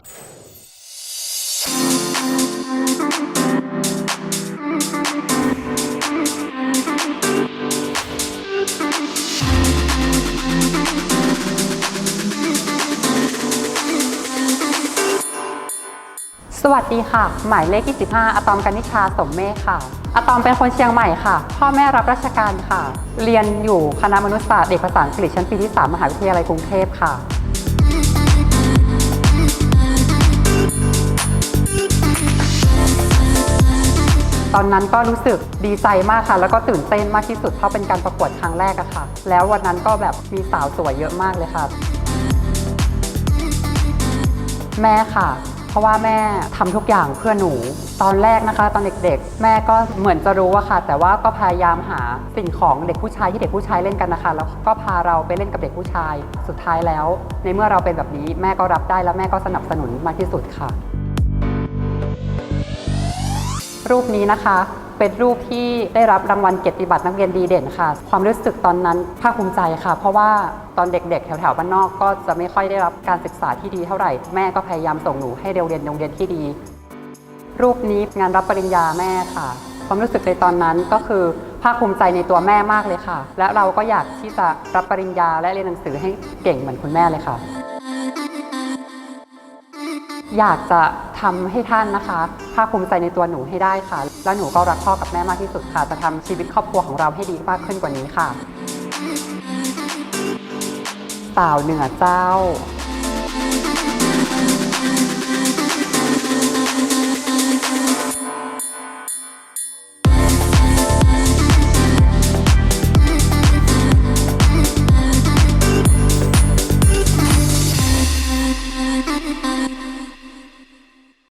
สวัสดีค่ะ หมายเลข 25 อะตอมกนิชาสมเมฆค่ะ อะตอมเป็นคนเชียงใหม่ค่ะ พ่อแม่รับราชการค่ะ เรียนอยู่คณะมนุษยศาสตร์เอกภาษาอังกฤษชั้นปีที่ 3 มหาวิทยาลัยกรุงเทพค่ะ อนนั้นก็รู้สึกดีใจมากค่ะ แล้วก็ตื่นเต้นมากที่สุดเพราะเป็นการประกวดครั้งแรกอะค่ะ แล้ววันนั้นก็แบบมีสาวสวยเยอะมากเลยค่ะ แม่ค่ะเพราะว่าแม่ทำทุกอย่างเพื่อหนู ตอนแรกนะคะ ตอนเด็กๆ แม่ก็เหมือนจะรู้อะค่ะ แต่ว่าก็พยายามหาสิ่งของเด็กผู้ชายที่เด็กผู้ชายเล่นกันนะคะ แล้วก็พาเราไปเล่นกับเด็กผู้ชาย สุดท้ายแล้ว ในเมื่อเราเป็นแบบนี้แม่ก็รับได้แล้วแม่ก็สนับสนุนมากที่สุดค่ะ รูปนี้นะคะ เป็นรูปที่ได้รับรางวัลเกียรติบัตรนักเรียนดีเด่นค่ะ ความรู้สึกตอนนั้นภาคภูมิใจค่ะ เพราะว่าตอนเด็กๆ แถวๆบ้านนอกก็จะไม่ค่อยได้รับการศึกษาที่ดีเท่าไหร่ แม่ก็พยายามส่งหนูให้เรียนเรียนโรงเรียนที่ดี รูปนี้งานรับปริญญาแม่ค่ะ ความรู้สึกในตอนนั้นก็คือภาคภูมิใจในตัวแม่มากเลยค่ะ และเราก็อยากที่จะรับปริญญาและเรียนหนังสือให้เก่งเหมือนคุณแม่เลยค่ะ อยากจะทำให้ท่านนะคะภาคภูมิใจในตัวหนูให้ได้ค่ะ แล้วหนูก็รักพ่อกับแม่มากที่สุดค่ะ จะทำชีวิตครอบครัวของเราให้ดีมากขึ้นกว่านี้ค่ะสาวเหนือเจ้า